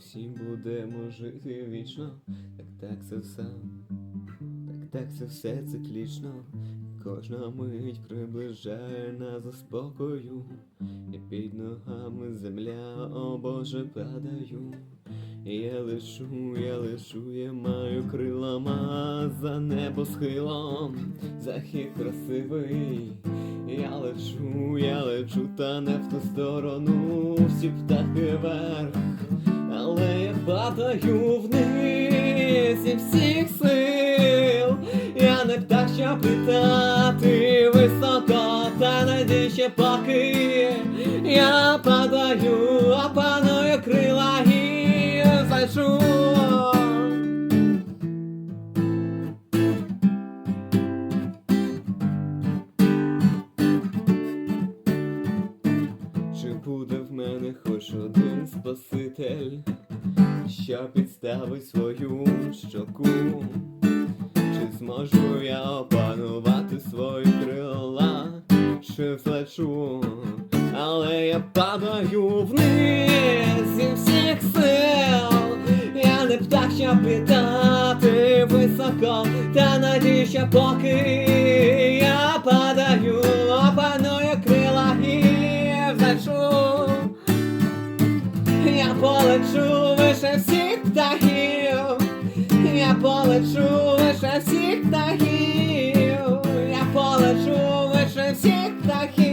всі будемо жити вічно, так так це все, так так це все циклічно. Кожна мить приближає нас за спокою, і під ногами земля, о Боже, падаю. Я лишу, я лишу, я маю крилама за небо схилом, захід красивий. Я лечу, я лечу, та не в ту сторону, всі птахи вверх, падаю вниз і всіх сил. Я не птах, щоб літати високо, та надій ще поки я падаю, а панує крила і зайшу. Чи буде в мене хоч один спаситель, що підставить свою щоку? Чи зможу я опанувати свої крила, чи злечу, але я падаю вниз зі всіх сил. Я не птах, щоб літати високо, та надій, поки я падаю, опаную крила і взлечу. Я полечу лише всіх птахів, я полечу лише всіх птахів, я полечу лише всіх птахів.